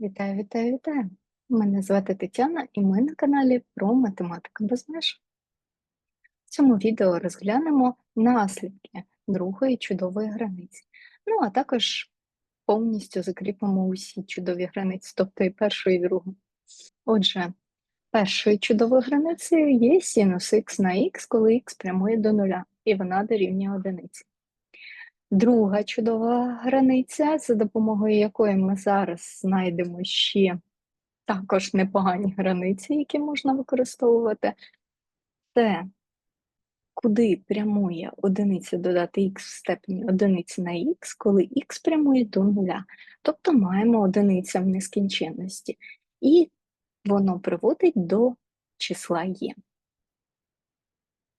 Вітаю, вітаю, вітаю! Мене звати Тетяна, і ми на каналі про математику без меж. В цьому відео розглянемо наслідки другої чудової границі. Ну, а також повністю закріпимо усі чудові границі, тобто і першу, і другу. Отже, першою чудовою границею є синус х на х, коли х прямує до нуля, і вона дорівнює одиниці. Друга чудова границя, за допомогою якої ми зараз знайдемо ще також непогані границі, які можна використовувати, це куди прямує одиниця додати х в степені одиниці на х, коли х прямує до нуля. Тобто маємо одиниця в нескінченності. І воно приводить до числа є.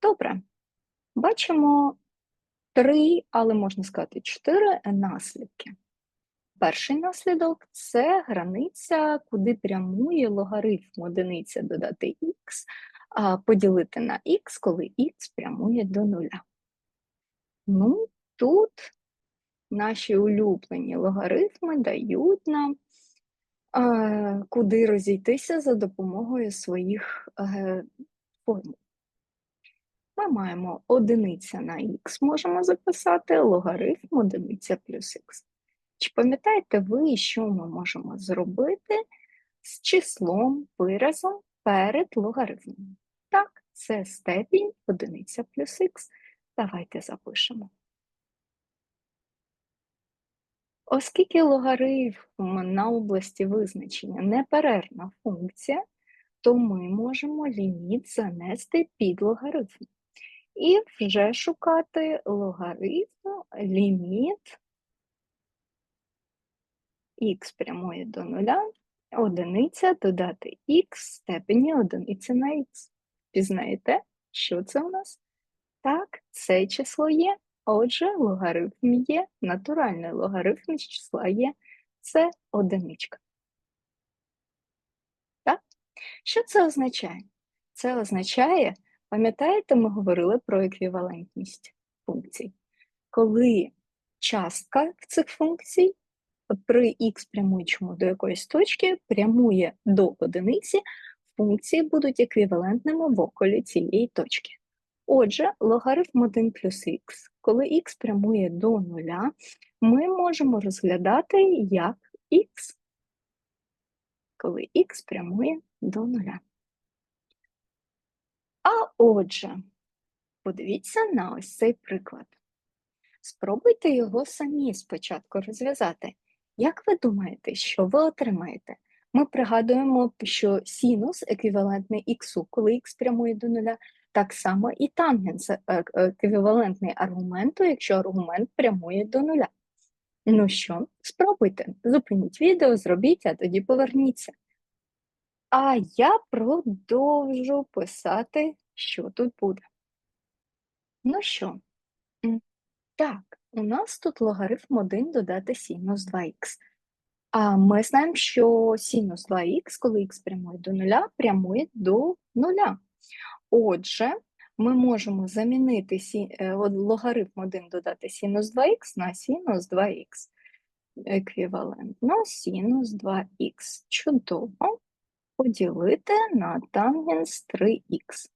Добре. Бачимо три, але можна сказати, чотири наслідки. Перший наслідок це границя, куди прямує логарифм одиниця додати х, поділити на х, коли х прямує до нуля. Ну, тут наші улюблені логарифми дають нам, е, куди розійтися за допомогою своїх е, формул. Ми маємо одиниця на х, можемо записати логарифм одиниця плюс х. Чи пам'ятаєте ви, що ми можемо зробити з числом виразом перед логарифмом? Так, це степінь одиниця плюс х. Давайте запишемо. Оскільки логарифм на області визначення неперервна функція, то ми можемо ліміт занести під логарифм. І вже шукати логарифм ліміт х прямує до нуля, одиниця додати х степені одиниці на х. Пізнаєте, що це у нас? Так, це число є. Отже, логарифм є, натуральний логарифм з числа є, це одиничка. Так? Що це означає? Це означає, пам'ятаєте, ми говорили про еквівалентність функцій. Коли частка цих функцій при х прямуючому до якоїсь точки прямує до одиниці, функції будуть еквівалентними в околі цієї точки. Отже, логарифм 1 плюс х, коли х прямує до нуля, ми можемо розглядати як х, коли х прямує до нуля. Отже, подивіться на ось цей приклад. Спробуйте його самі спочатку розв'язати. Як ви думаєте, що ви отримаєте? Ми пригадуємо, що синус еквівалентний х, коли х прямує до нуля, так само і тангенс е, е, еквівалентний аргументу, якщо аргумент прямує до нуля. Ну що, спробуйте, зупиніть відео, зробіть, а тоді поверніться. А я продовжу писати, що тут буде. Ну що, так, у нас тут логарифм 1 додати синус 2х. А ми знаємо, що синус 2х, коли х прямує до нуля, прямує до нуля. Отже, ми можемо замінити е, логарифм 1 додати синус 2х на синус 2х. Еквівалентно синус 2х. Чудово. Поділити на тангенс 3х.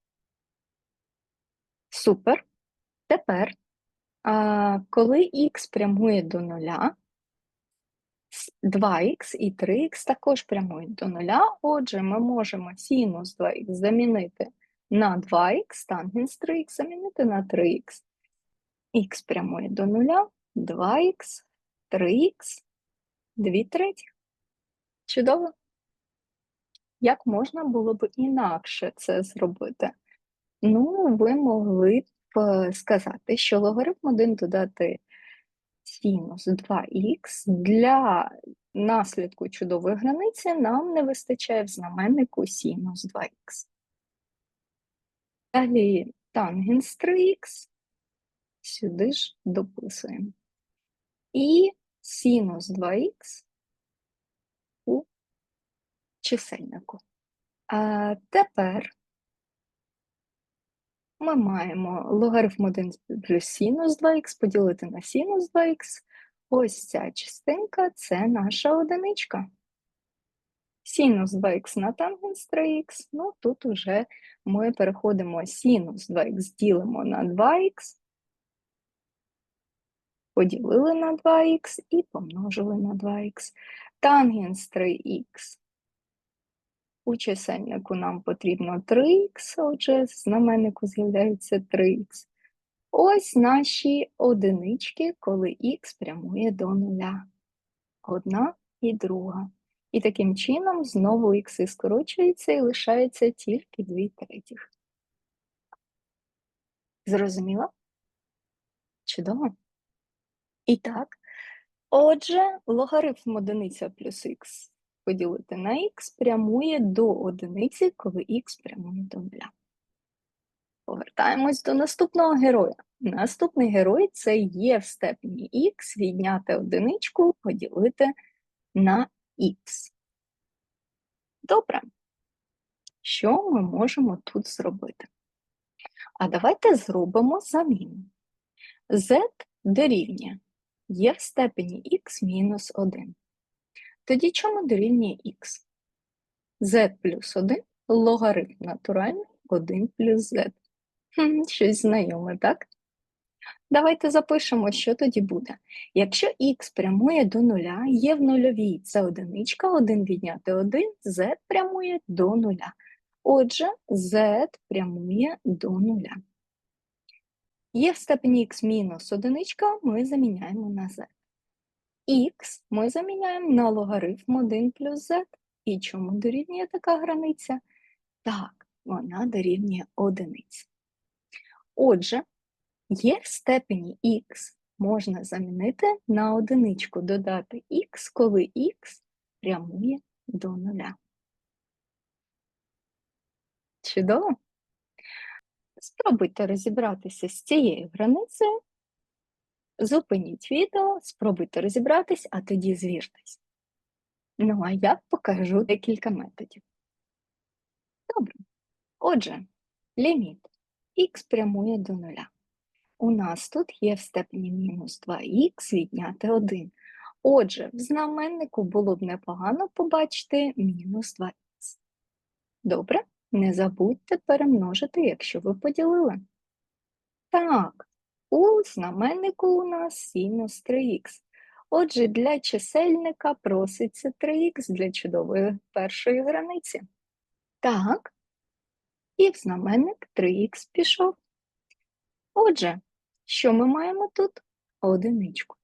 Супер. Тепер Коли х прямує до нуля, 2х і 3х також прямують до нуля, отже, ми можемо синус 2х замінити на 2х, тангенс 3х замінити на 3х. Х прямує до нуля, 2х, 3х, 2 третіх. Чудово. Як можна було б інакше це зробити? Ну, ви могли б сказати, що логарифм 1 додати синус 2х для наслідку чудової границі нам не вистачає в знаменнику синус 2х. Далі тангенс 3х, сюди ж дописуємо. І синус 2х у чисельнику. А тепер ми маємо логарифм 1 плюс синус 2х поділити на синус 2х. Ось ця частинка це наша одиничка. Синус 2х на тангенс 3х, ну тут уже ми переходимо синус 2х ділимо на 2х, поділили на 2х і помножили на 2х. Тангенс 3х. У чисельнику нам потрібно 3х, отже, знаменнику з'являється 3х. Ось наші одинички, коли х прямує до нуля. Одна і друга. І таким чином знову х скорочується і лишається тільки 2 третіх. Зрозуміло? Чудово. І так, отже, логарифм одиниця плюс х поділити на х прямує до одиниці, коли х прямує до нуля. Повертаємось до наступного героя. Наступний герой це є в степені х відняти одиничку, поділити на х. Добре. Що ми можемо тут зробити? А давайте зробимо заміну. z дорівнює є в степені х мінус 1. Тоді чому дорівнює х? z плюс 1 логарифм натуральний 1 плюс z. Хм, Щось знайоме, так? Давайте запишемо, що тоді буде. Якщо х прямує до нуля, є в нульовій це одиничка, 1 відняти 1, z прямує до нуля. Отже, z прямує до нуля. Є в степені х мінус одиничка, ми заміняємо на z. х ми заміняємо на логарифм 1 плюс z. І чому дорівнює така границя? Так, вона дорівнює одиниці. Отже, є в степені х можна замінити на одиничку, додати х, коли х прямує до нуля. Чудово? Спробуйте розібратися з цією границею, зупиніть відео, спробуйте розібратись, а тоді звіртесь. Ну, а я покажу декілька методів. Добре. Отже, ліміт х прямує до нуля. У нас тут є в степені мінус 2х відняти 1. Отже, в знаменнику було б непогано побачити мінус 2х. Добре, не забудьте перемножити, якщо ви поділили. Так, у знаменнику у нас синус 3х. Отже, для чисельника проситься 3х для чудової першої границі. Так, і в знаменник 3х пішов. Отже, що ми маємо тут? Одиничку.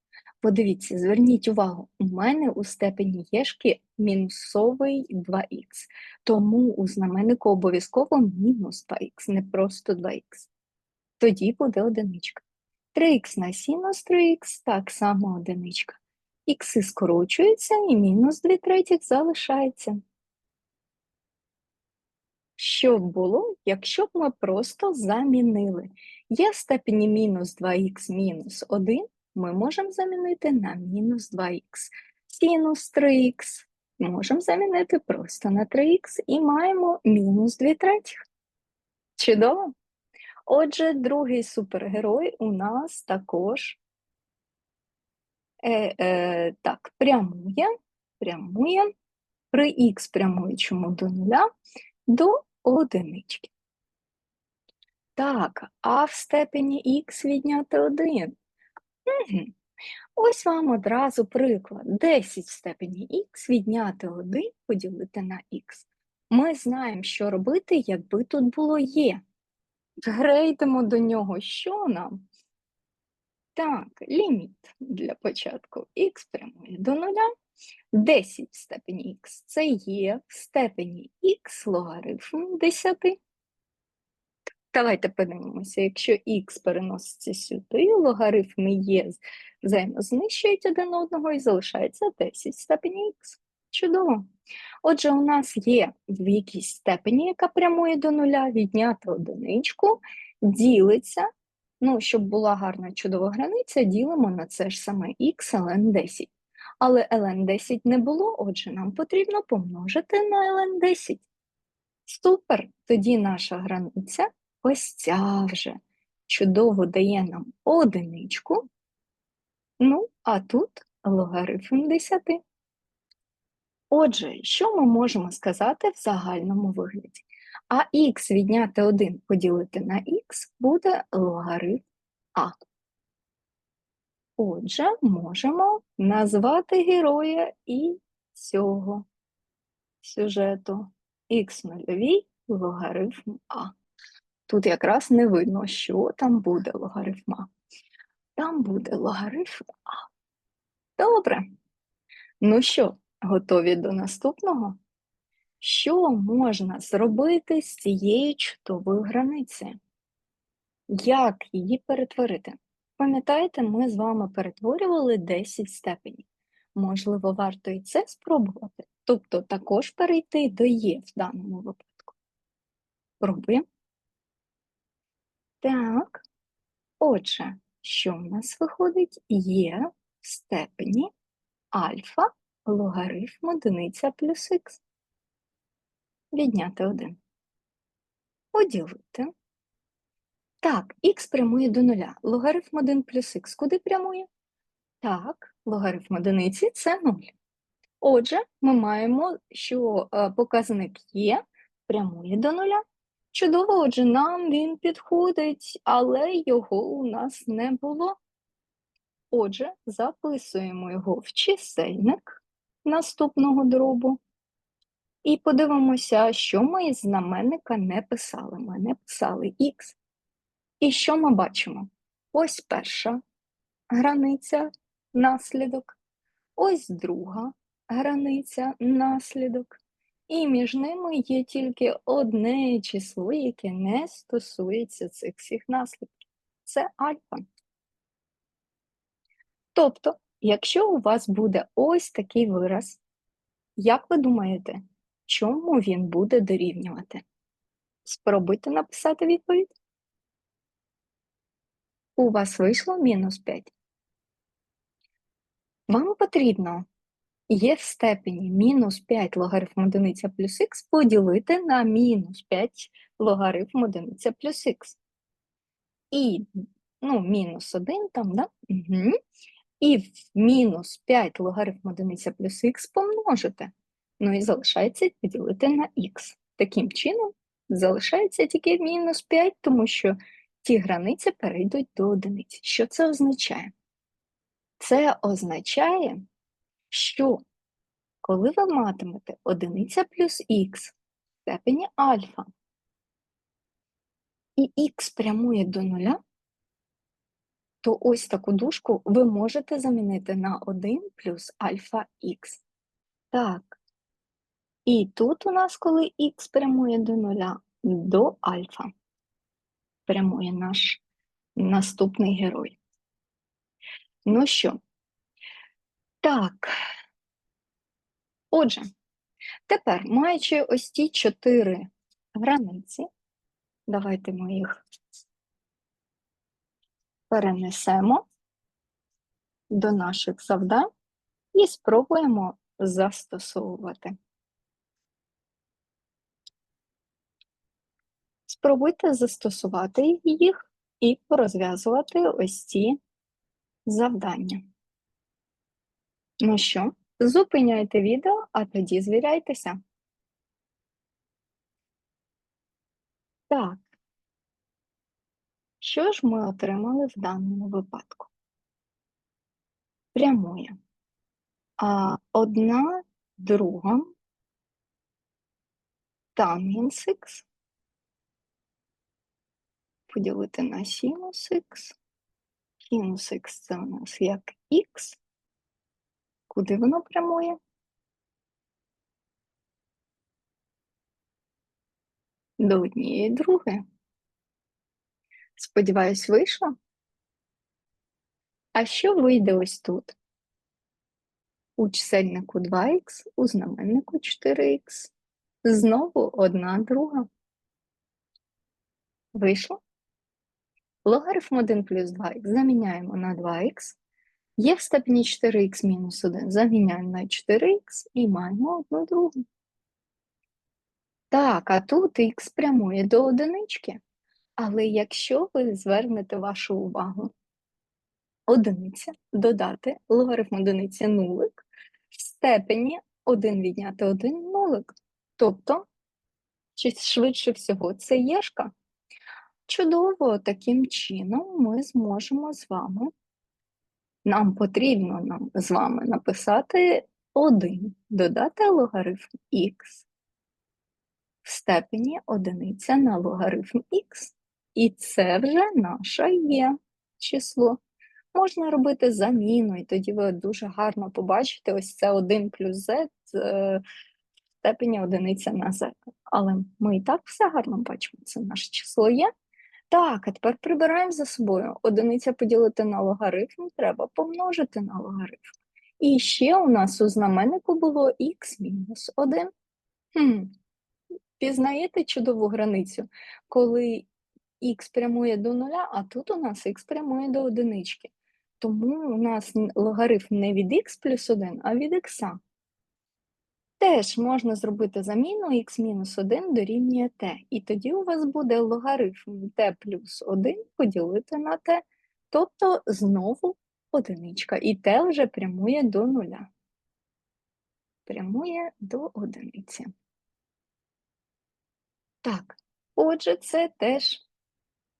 Подивіться, зверніть увагу, у мене у степені єшки мінусовий 2х, тому у знаменнику обов'язково мінус 2х, не просто 2х. Тоді буде одиничка. 3х на синус 3х, так само одиничка. Х скорочується і мінус 2 третіх залишається. Що б було, якщо б ми просто замінили? Є степені мінус 2х мінус 1, ми можемо замінити на мінус 2х. Синус 3х можемо замінити просто на 3х і маємо мінус 2 третіх. Чудово? Отже, другий супергерой у нас також е, е, так, прямує, прямує при х прямуючому до нуля до одинички. Так, а в степені х відняти 1. Угу. Ось вам одразу приклад. 10 в степені х відняти 1 поділити на х. Ми знаємо, що робити, якби тут було є. Грейдемо до нього, що нам? Так, ліміт для початку х прямує до нуля. 10 в степені х це є в степені х логарифм 10. Давайте подивимося, якщо х переноситься сюди, логарифми є взаємознищують один одного і залишається 10 в степені х. Чудово. Отже, у нас є в якійсь степені, яка прямує до нуля, відняти одиничку, ділиться. Ну, щоб була гарна чудова границя, ділимо на це ж саме х ln 10. Але ln 10 не було, отже, нам потрібно помножити на ln 10. Супер! Тоді наша границя ось ця вже чудово дає нам одиничку. Ну, а тут логарифм 10. Отже, що ми можемо сказати в загальному вигляді? А х відняти 1 поділити на х буде логарифм А. Отже, можемо назвати героя і цього сюжету х нульовий логарифм А. Тут якраз не видно, що там буде логарифм А. Там буде логарифм А. Добре. Ну що, готові до наступного? Що можна зробити з цією чудовою границею? Як її перетворити? Пам'ятаєте, ми з вами перетворювали 10 степенів. Можливо, варто і це спробувати, тобто також перейти до Є в даному випадку. Пробуємо. Так. Отже, що в нас виходить? Є в степені альфа логарифм одиниця плюс х. Відняти 1. Поділити. Так, х прямує до нуля. Логарифм 1 плюс х куди прямує? Так, логарифм одиниці це 0. Отже, ми маємо, що е, показник є, прямує до нуля. Чудово, отже, нам він підходить, але його у нас не було. Отже, записуємо його в чисельник наступного дробу. І подивимося, що ми із знаменника не писали. Ми не писали х. І що ми бачимо? Ось перша границя наслідок, ось друга границя наслідок. І між ними є тільки одне число, яке не стосується цих всіх наслідків. Це альфа. Тобто, якщо у вас буде ось такий вираз, як ви думаєте, чому він буде дорівнювати? Спробуйте написати відповідь. У вас вийшло мінус 5. Вам потрібно є в степені мінус 5 логарифм одиниця плюс х поділити на мінус 5 логарифм одиниця плюс х. І, ну, мінус 1 там, да? Угу. І в мінус 5 логарифм одиниця плюс х помножити. Ну і залишається поділити на х. Таким чином, залишається тільки мінус 5, тому що ті границі перейдуть до одиниці. Що це означає? Це означає, що коли ви матимете одиниця плюс х в степені альфа, і х прямує до нуля, то ось таку дужку ви можете замінити на 1 плюс альфа х. Так. І тут у нас, коли х прямує до нуля, до альфа прямує наш наступний герой. Ну що? Так. Отже, тепер, маючи ось ті чотири границі, давайте ми їх перенесемо до наших завдань і спробуємо застосовувати. Спробуйте застосувати їх і порозв'язувати ось ці завдання. Ну що, зупиняйте відео, а тоді звіряйтеся. Так. Що ж ми отримали в даному випадку? Прямує. А одна друга тангенс х поділити на синус х. Синус х це у нас як х. Куди воно прямує? До однієї другої. Сподіваюсь, вийшло? А що вийде ось тут? У чисельнику 2х, у знаменнику 4х. Знову одна друга. Вийшло? Логарифм 1 плюс 2х заміняємо на 2х. Є в степені 4х мінус 1, заміняємо на 4х і маємо одну другу. Так, а тут х прямує до одинички. Але якщо ви звернете вашу увагу, одиниця додати логарифм одиниці нулик в степені 1 відняти 1 нулик. Тобто, чи швидше всього, це єшка. Чудово, таким чином ми зможемо з вами, нам потрібно нам з вами написати 1, додати логарифм х в степені одиниця на логарифм х. І це вже наше є число. Можна робити заміну, і тоді ви дуже гарно побачите ось це 1 плюс z е, степені одиниця на z. Але ми і так все гарно бачимо, це наше число є. Так, а тепер прибираємо за собою. Одиниця поділити на логарифм, треба помножити на логарифм. І ще у нас у знаменнику було х мінус 1. Хм. Пізнаєте чудову границю, коли х прямує до нуля, а тут у нас х прямує до одинички. Тому у нас логарифм не від х плюс 1, а від х. Теж можна зробити заміну х-1 дорівнює t. І тоді у вас буде логарифм t плюс 1 поділити на t, тобто знову одиничка. І t вже прямує до нуля. Прямує до одиниці. Так, отже, це теж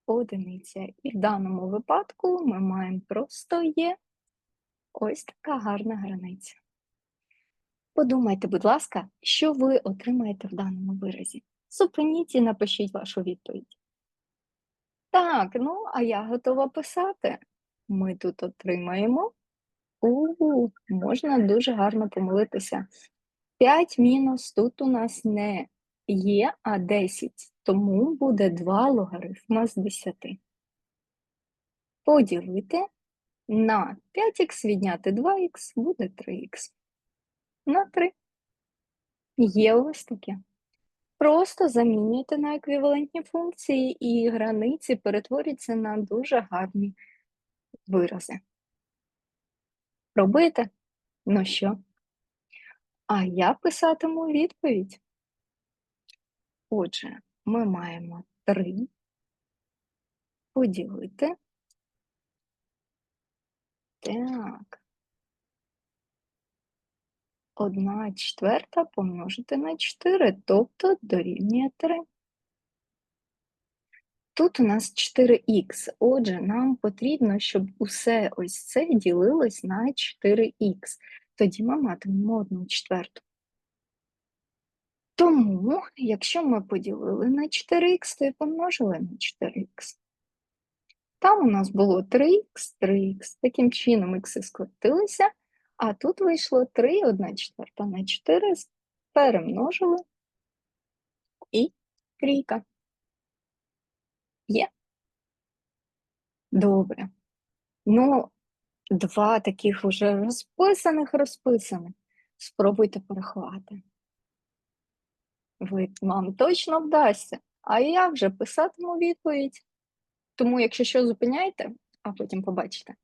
одиниця. І в даному випадку ми маємо просто є ось така гарна границя. Подумайте, будь ласка, що ви отримаєте в даному виразі. Зупиніть і напишіть вашу відповідь. Так, ну, а я готова писати. Ми тут отримаємо. У, можна дуже гарно помилитися. 5 мінус тут у нас не є, а 10, тому буде 2 логарифма з 10. Поділити на 5х відняти 2х буде 3х на 3. Є ось таке. Просто замінюйте на еквівалентні функції, і границі перетворюються на дуже гарні вирази. Пробуєте? Ну що? А я писатиму відповідь. Отже, ми маємо 3 поділити. Так. 1 четверта помножити на 4, тобто дорівнює 3. Тут у нас 4х, отже, нам потрібно, щоб усе ось це ділилось на 4х. Тоді ми матимемо 1 четверту. Тому, якщо ми поділили на 4х, то і помножили на 4х. Там у нас було 3х, 3х. Таким чином х скоротилися, а тут вийшло 3, 1 четверта на 4, перемножили і трійка. Є? Добре. Ну, два таких уже розписаних, розписаних. Спробуйте порахувати. Вам точно вдасться. А я вже писатиму відповідь. Тому, якщо що, зупиняйте, а потім побачите.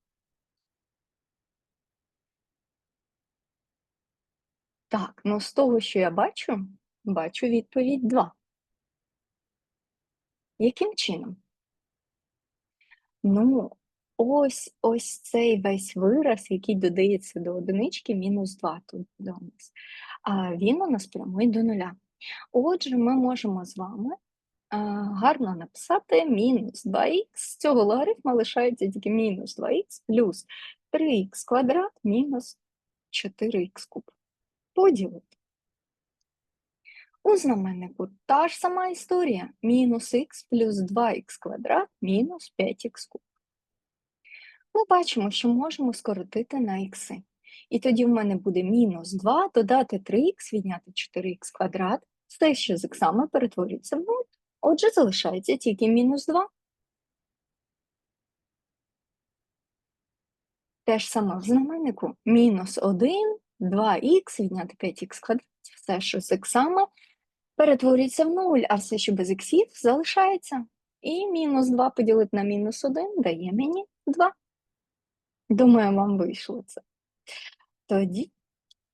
Так, ну з того, що я бачу, бачу відповідь 2. Яким чином? Ну, ось ось цей весь вираз, який додається до одинички, мінус 2 тут до нас. А він у нас прямує до нуля. Отже, ми можемо з вами а, гарно написати мінус 2х, з цього логарифма лишається тільки мінус 2х плюс 3х квадрат мінус 4х куб поділити. У знаменнику та ж сама історія. Мінус х плюс 2х квадрат мінус 5х куб. Ми бачимо, що можемо скоротити на х. І тоді в мене буде мінус 2 додати 3х, відняти 4х квадрат. Все, що з х перетворюється в 0. Отже, залишається тільки мінус 2. Те ж саме в знаменнику мінус 1 2х відняти 5х квадрат, все, що з іксами, перетворюється в 0, а все, що без іксів, залишається. І мінус 2 поділити на мінус 1 дає мені 2. Думаю, вам вийшло це. Тоді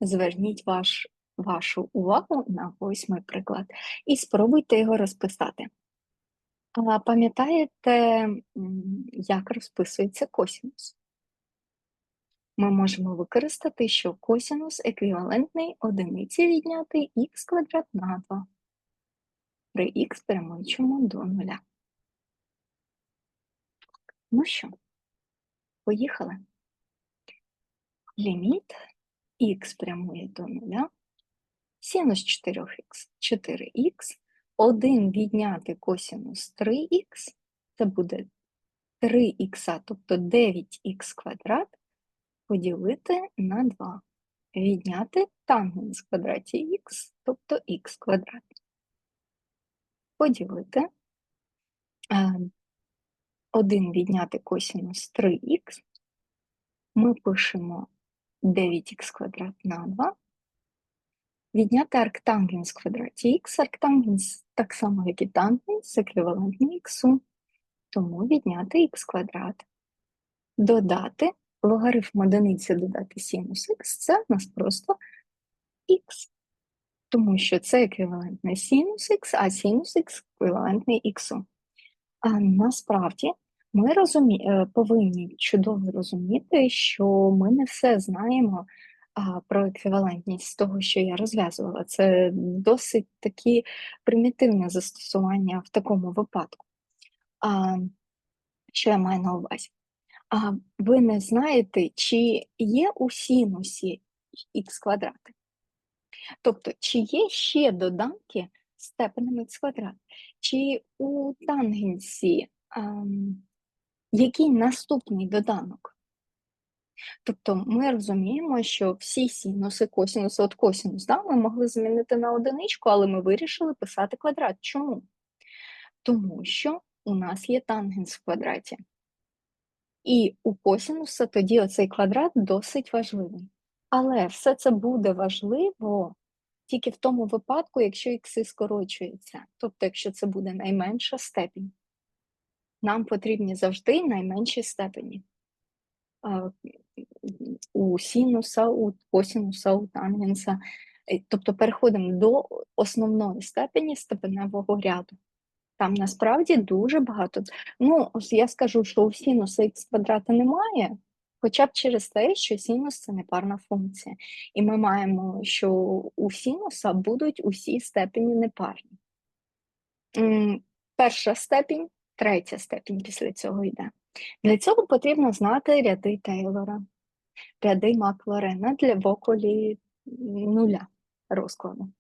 зверніть ваш, вашу увагу на восьмий приклад і спробуйте його розписати. Пам'ятаєте, як розписується косінус? ми можемо використати, що косінус еквівалентний одиниці відняти х квадрат на 2 при х прямуючому до нуля. Ну що, поїхали. Ліміт х прямує до нуля, синус 4х 4х, 1 відняти косінус 3х, це буде 3х, тобто 9х квадрат, поділити на 2. Відняти тангенс квадраті х, тобто х квадрат. Поділити 1 відняти косінус 3х, ми пишемо 9х квадрат на 2. Відняти арктангенс квадраті х, арктангенс так само, як і тангенс, еквівалентний х, тому відняти х квадрат. Додати логарифм одиниці додати синус х, це в нас просто х. Тому що це еквівалентний синус х, а синус х еквівалентний х. А насправді ми розумі... Е, повинні чудово розуміти, що ми не все знаємо а, про еквівалентність того, що я розв'язувала. Це досить такі примітивне застосування в такому випадку. А, Що я маю на увазі? А, Ви не знаєте, чи є у синусі х квадрати? Тобто, чи є ще доданки степенем х квадрат, чи у тангенсі який наступний доданок? Тобто ми розуміємо, що всі синуси, косінуси, от косінус, да, ми могли змінити на одиничку, але ми вирішили писати квадрат. Чому? Тому що у нас є тангенс в квадраті. І у косінуса тоді оцей квадрат досить важливий. Але все це буде важливо тільки в тому випадку, якщо ікси скорочуються. Тобто, якщо це буде найменша степінь нам потрібні завжди найменші степені. У синуса, у косінуса, у тангенса. Е, тобто переходимо до основної степені степеневого ряду. Там насправді дуже багато. Ну, я скажу, що у синуса х квадрата немає, хоча б через те, що синус це непарна функція. І ми маємо, що у синуса будуть усі степені непарні. Перша степінь Третя степінь після цього йде. Для цього потрібно знати ряди Тейлора, ряди Макларена для воколі нуля розкладу.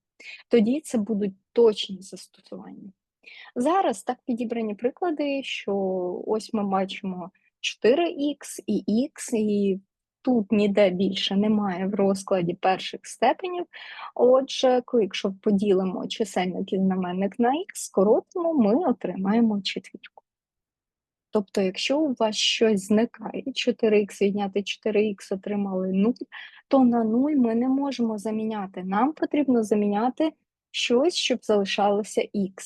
Тоді це будуть точні застосування. Зараз так підібрані приклади, що ось ми бачимо 4х і х, і тут ніде більше немає в розкладі перших степенів. Отже, якщо поділимо чисельник і знаменник на х, скоротимо, ми отримаємо четвірку. Тобто, якщо у вас щось зникає, 4х відняти 4х отримали 0, то на 0 ми не можемо заміняти. Нам потрібно заміняти щось, щоб залишалося х.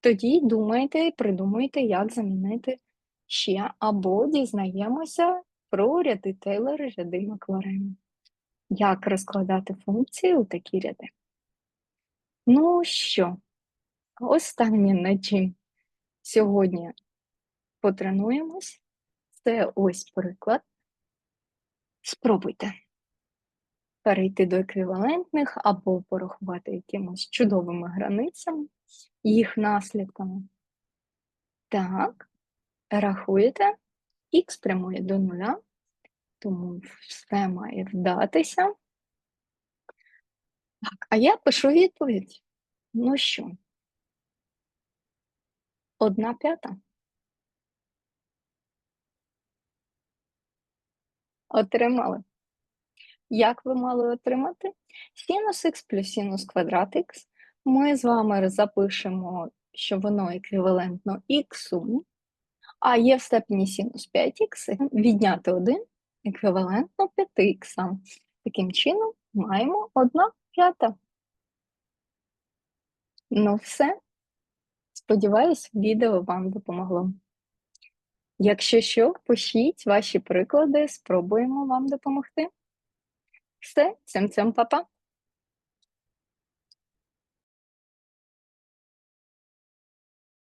Тоді думайте і придумайте, як замінити ще, або дізнаємося про ряди Тейлора, ряди Макларена. Як розкладати функції у такі ряди? Ну що, останнє над чим сьогодні потренуємось. Це ось приклад. Спробуйте перейти до еквівалентних або порахувати якимось чудовими границями, їх наслідками. Так, рахуєте, х прямує до нуля, тому все має вдатися. Так, а я пишу відповідь. Ну що? Одна п'ята. Отримали. Як ви мали отримати? Синус х плюс синус квадрат х. Ми з вами запишемо, що воно еквівалентно х, а є в степені синус 5х, відняти 1 еквівалентно 5х. Таким чином, маємо 1 п'ята. Ну, все. Сподіваюсь, відео вам допомогло. Якщо що, пишіть ваші приклади, спробуємо вам допомогти. Все, цим цим па-па!